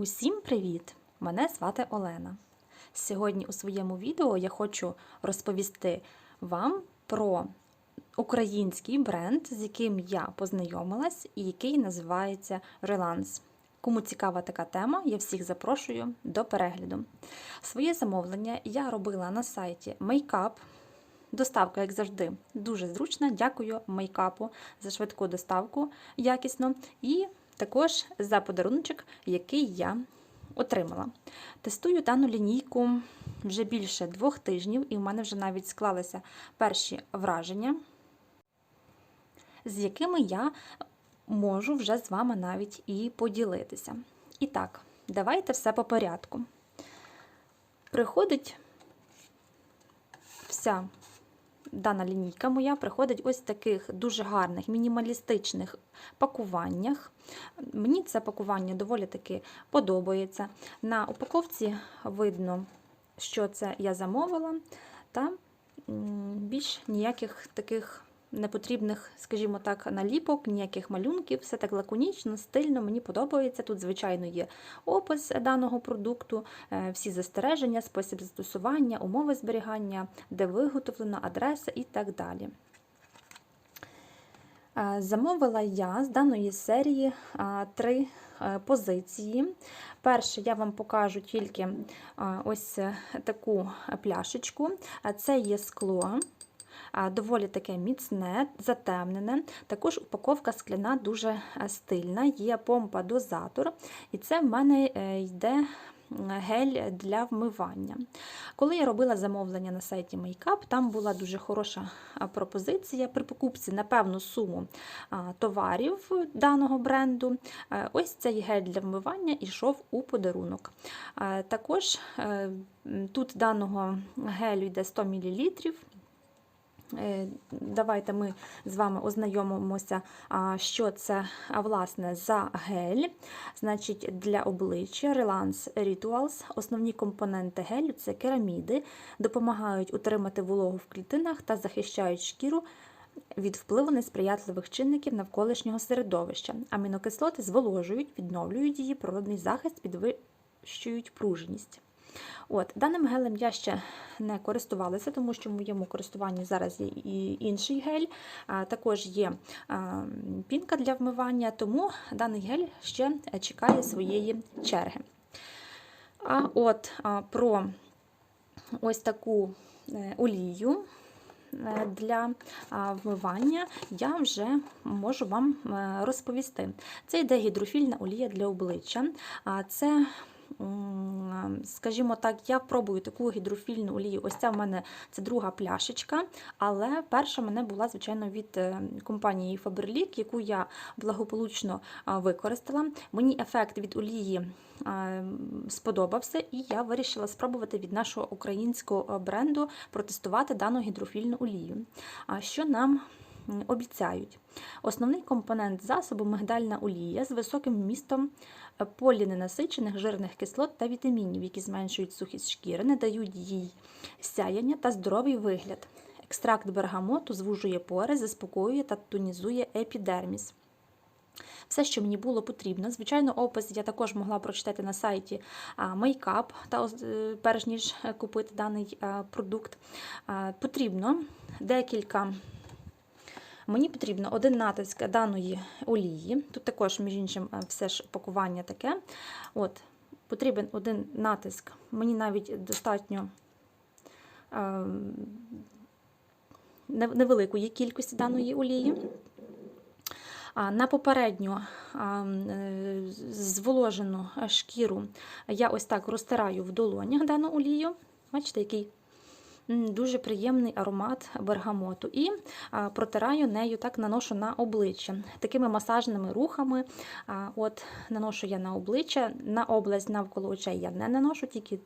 Усім привіт! Мене звати Олена. Сьогодні у своєму відео я хочу розповісти вам про український бренд, з яким я познайомилась і який називається Relance. Кому цікава така тема, я всіх запрошую до перегляду. Своє замовлення я робила на сайті Makeup. Доставка, як завжди, дуже зручна. Дякую мейкапу за швидку доставку якісно. І також за подаруночок, який я отримала. Тестую дану лінійку вже більше двох тижнів, і в мене вже навіть склалися перші враження, з якими я можу вже з вами навіть і поділитися. І так, давайте все по порядку. Приходить вся дана лінійка моя приходить ось в таких дуже гарних мінімалістичних пакуваннях. Мені це пакування доволі таки подобається. На упаковці видно, що це я замовила, та більш ніяких таких непотрібних, скажімо так, наліпок, ніяких малюнків, все так лаконічно, стильно, мені подобається. Тут, звичайно, є опис даного продукту, всі застереження, спосіб застосування, умови зберігання, де виготовлено, адреса і так далі. Замовила я з даної серії три позиції. Перше, я вам покажу тільки ось таку пляшечку. Це є скло доволі таке міцне, затемнене. Також упаковка скляна дуже стильна, є помпа-дозатор, і це в мене е, йде. Гель для вмивання. Коли я робила замовлення на сайті Makeup, там була дуже хороша пропозиція при покупці на певну суму товарів даного бренду. Е, ось цей гель для вмивання йшов у подарунок. Е, також тут даного гелю йде 100 мл. Е, давайте ми з вами ознайомимося, що це власне за гель. Значить, Для обличчя Relance Rituals. Основні компоненти гелю це кераміди, допомагають утримати вологу в клітинах та захищають шкіру від впливу несприятливих чинників навколишнього середовища. Амінокислоти зволожують, відновлюють її, природний захист, підвищують пружність. От, Даним гелем я ще не користувалася, тому що в моєму користуванні зараз є і інший гель, а також є а, пінка для вмивання, тому даний гель ще чекає своєї черги. А от а, про ось таку е, олію. Е, для вмивання я вже можу вам е, розповісти. Це йде гідрофільна олія для обличчя. Це скажімо так, я пробую таку гідрофільну олію. Ось ця в мене це друга пляшечка, але перша мене була, звичайно, від е, компанії Faberlic, яку я благополучно використала. Мені ефект від олії сподобався, і я вирішила спробувати від нашого українського бренду протестувати дану гідрофільну олію. Що нам обіцяють. Основний компонент засобу мигдальна олія з високим вмістом поліненасичених жирних кислот та вітамінів, які зменшують сухість шкіри, не дають їй сяяння та здоровий вигляд. Екстракт бергамоту звужує пори, заспокоює та тонізує епідерміс. Все, що мені було потрібно. Звичайно, опис я також могла прочитати на сайті Makeup, та е, перш ніж купити даний продукт. Потрібно декілька Мені потрібно один натиск даної олії. Тут також, між іншим, е, все ж пакування таке. От, Потрібен один натиск. Мені навіть достатньо е, невеликої кількості даної олії. На попередню е, зволожену шкіру я ось так розтираю в долонях дану олію. Бачите, який дуже приємний аромат бергамоту. І протираю нею, так наношу на обличчя. Такими масажними рухами от наношу я на обличчя, на область навколо очей я не наношу, тільки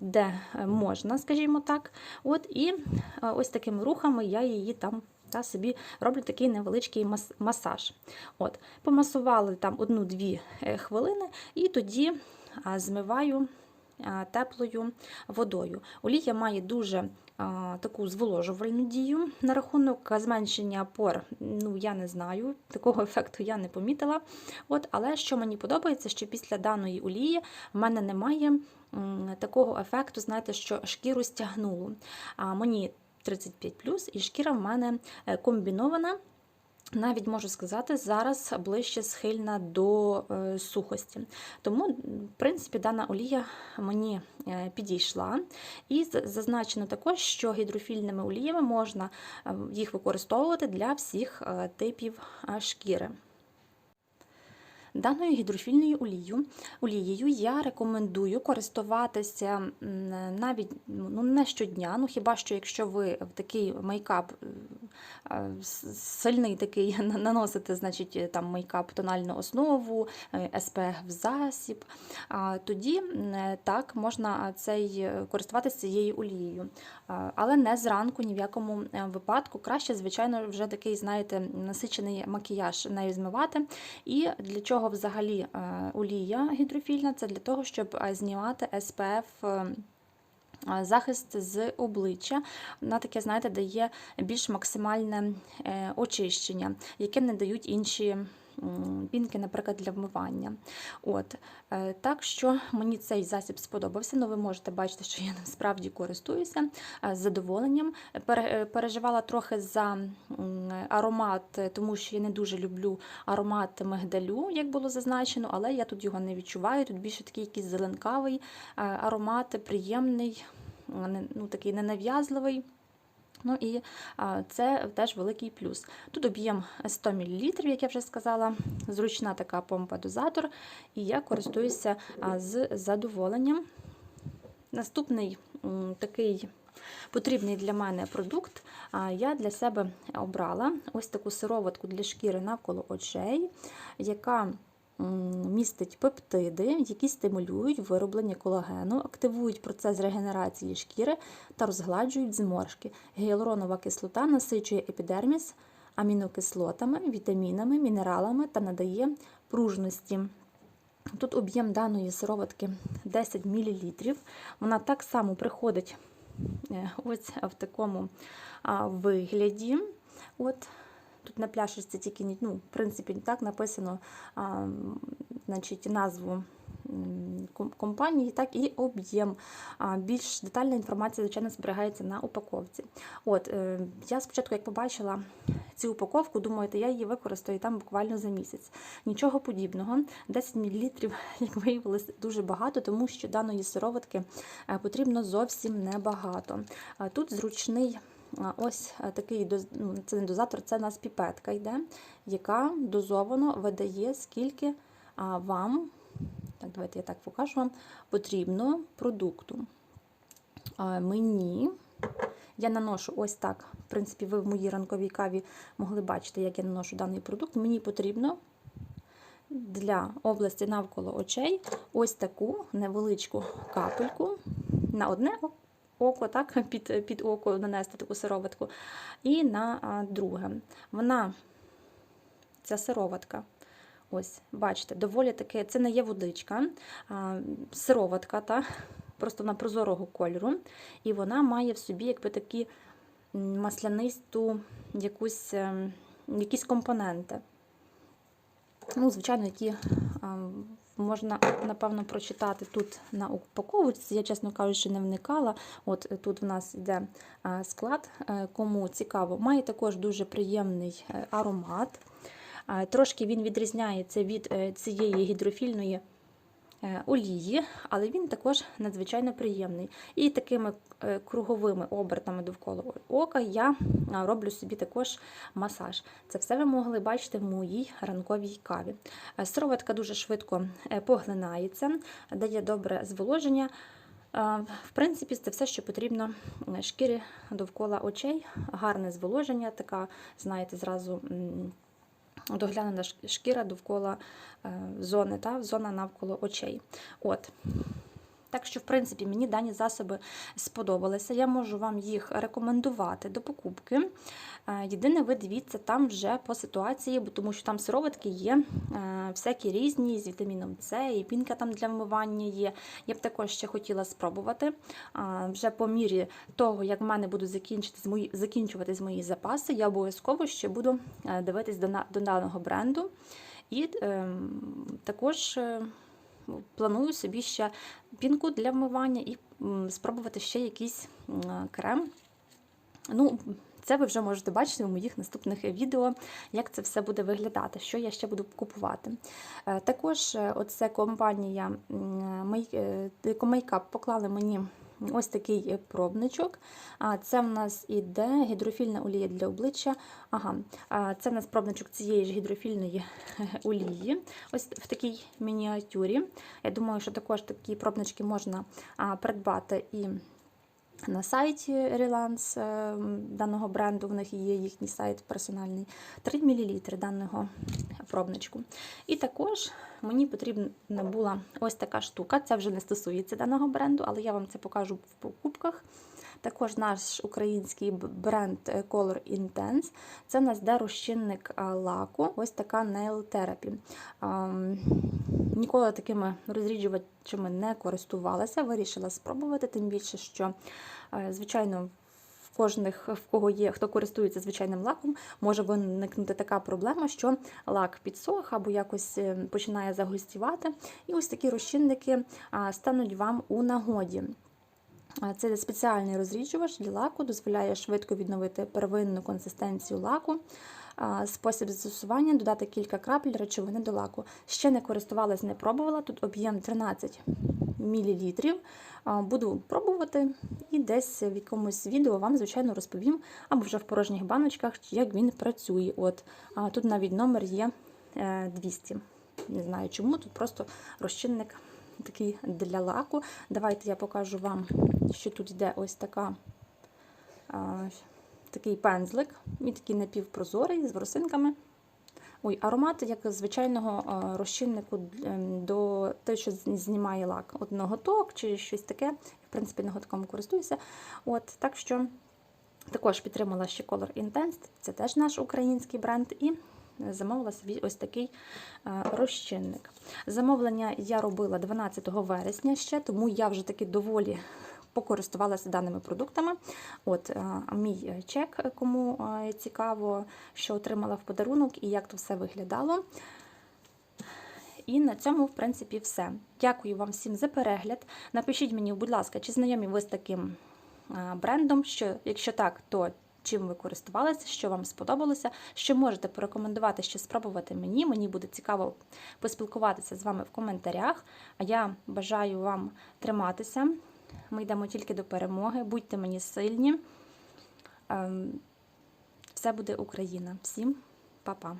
де можна, скажімо так. От І ось такими рухами я її там. Та собі роблю такий невеличкий масаж. От, Помасували там одну-дві е, хвилини, і тоді змиваю теплою водою. Олія має дуже таку зволожувальну дію. На рахунок зменшення пор, ну я не знаю, такого ефекту я не помітила. От, Але що мені подобається, що після даної олії в мене немає такого ефекту, знаєте, що шкіру стягнуло. А мені 35 і шкіра в мене е, комбінована. Навіть можу сказати, зараз ближче схильна до е, сухості. Тому, в принципі, дана олія мені е, підійшла. І зазначено також, що гідрофільними оліями можна е, їх використовувати для всіх типів шкіри. Даною гідрофільною олією, олією я рекомендую користуватися навіть ну, не щодня, ну хіба що якщо ви в такий мейкап е, сильний такий наносите, значить е, там мейкап тональну основу, е, SPF засіб, тоді так можна цей користуватися цією олією. Але не зранку ні в якому випадку. Краще, звичайно, вже такий, знаєте, насичений макіяж нею змивати. І для чого взагалі е, олія гідрофільна? Це для того, щоб е, знімати SPF е, захист з обличчя. Вона таке, знаєте, дає більш максимальне очищення, яке не дають інші. Пінки, наприклад, для вмивання. От. е, Так що мені цей засіб сподобався. Ну, ви можете бачити, що я ним справді користуюся е, з задоволенням. Е, Переживала трохи за аромат, тому що я не дуже люблю аромат мигдалю, як було зазначено, але я тут його не відчуваю. Тут більше такий якийсь зеленкавий аромат, приємний, ну, такий ненав'язливий. Ну і це теж великий плюс. Тут об'єм 100 мл, як я вже сказала, зручна така помпа-дозатор, і я користуюся з задоволенням. Наступний такий потрібний для мене продукт я для себе обрала ось таку сироватку для шкіри навколо очей, яка містить пептиди, які стимулюють вироблення колагену, активують процес регенерації шкіри та розгладжують зморшки. Гіалуронова кислота насичує епідерміс амінокислотами, вітамінами, мінералами та надає пружності. Тут об'єм даної сироватки 10 мл. Вона так само приходить е, ось в такому вигляді. От. Тут на пляшечці тільки ну, в принципі, так написано а, значить, назву компанії, так і об'єм. Більш детальна інформація, звичайно, зберігається на упаковці. От, е, я спочатку, як побачила цю упаковку, думаю, я її використаю там буквально за місяць. Нічого подібного. 10 мл, як виявилось, дуже багато, тому що даної сироватки е, потрібно зовсім небагато. Тут зручний ось е, такий ну, це не дозатор, це у нас піпетка йде, яка дозовано видає, скільки вам, так, давайте я так покажу вам, потрібно продукту. Мені я наношу ось так. В принципі, ви в моїй ранковій каві могли бачити, як я наношу даний продукт. Мені потрібно для області навколо очей ось таку невеличку капельку на одне о- око, так, під, під око нанести таку сироватку, і на друге. Вона, ця сироватка, ось, бачите, доволі таки, це не є водичка, а, сироватка, та, просто вона прозорого кольору, і вона має в собі якби такі маслянисту якусь, ем, якісь компоненти. Ну, звичайно, які можна, напевно, прочитати тут на упаковці. Я, чесно кажучи, не вникала. От е, тут в нас йде склад, е, кому цікаво. Має також дуже приємний е, аромат. Трошки він відрізняється від е, цієї гідрофільної е, олії, але він також надзвичайно приємний. І такими е, круговими обертами довкола ока я роблю собі також масаж. Це все ви могли бачити в моїй ранковій каві. Е, Сироватка дуже швидко е, поглинається, дає добре зволоження. Е, В принципі, це все, що потрібно е, шкірі довкола очей, гарне зволоження, така, знаєте, зразу доглянена шкіра довкола е, зони, та, зона навколо очей. От. Так що, в принципі, мені дані засоби сподобалися. Я можу вам їх рекомендувати до покупки. Е, Єдине, ви дивіться там вже по ситуації, тому що там сироватки є е, всякі різні з вітаміном С, і пінка там для вмивання є. Я б також ще хотіла спробувати. Вже по мірі того, як в мене будуть закінчуватись мої запаси, я обов'язково ще буду е, дивитись до, даного бренду. І е, також планую собі ще пінку для вмивання і спробувати ще якийсь крем. Ну, це ви вже можете бачити у моїх наступних відео, як це все буде виглядати, що я ще буду купувати. Е, Також е, оце компанія Мей- е, поклали мені ось такий пробничок. А Це в нас іде гідрофільна олія для обличчя. Ага, це в нас пробничок цієї ж гідрофільної олії. Ось в такій мініатюрі. Я думаю, що також такі пробнички можна придбати і на сайті Relance е, даного бренду, в них є їхній сайт персональний, 3 мл даного пробничку. І також мені потрібна була ось така штука. Це вже не стосується даного бренду, але я вам це покажу в покупках. Також наш український бренд е, Color Intense. Це в нас де розчинник лаку, ось така Nail Therapy. Ніколи такими розріджувачами не користувалася, вирішила спробувати, тим більше, що, е, звичайно, кожних, в кого є, хто користується звичайним лаком, може виникнути така проблема, що лак підсох або якось е, починає загустівати. І ось такі розчинники стануть вам у нагоді. Це спеціальний розріджувач для лаку, дозволяє швидко відновити первинну консистенцію лаку. Спосіб застосування додати кілька крапель речовини до лаку. Ще не користувалась, не пробувала. Тут об'єм 13 мл. Буду пробувати і десь в якомусь відео вам, звичайно, розповім, або вже в порожніх баночках, як він працює. От Тут навіть номер є е, 200. Не знаю чому, тут просто розчинник такий для лаку. Давайте я покажу вам, що тут йде ось така. Такий пензлик, він такий напівпрозорий з ворсинками. Ой, аромат як звичайного розчиннику ем, до те, що знімає лак. От ноготок чи щось таке. В принципі, ноготком користуюся. От, так що також підтримала ще Color Intense, це теж наш український бренд. І замовила собі ось такий е, розчинник. Замовлення я робила 12 вересня ще, тому я вже таки доволі покористувалася даними продуктами. От е, мій чек, кому е, цікаво, що отримала в подарунок і як то все виглядало. І на цьому, в принципі, все. Дякую вам всім за перегляд. Напишіть мені, будь ласка, чи знайомі ви з таким е, брендом? Що, якщо так, то чим ви користувалися, що вам сподобалося, що можете порекомендувати ще спробувати мені. Мені буде цікаво поспілкуватися з вами в коментарях. А я бажаю вам триматися. Ми йдемо тільки до перемоги. Будьте мені сильні. Ем, Все буде Україна. Всім па-па.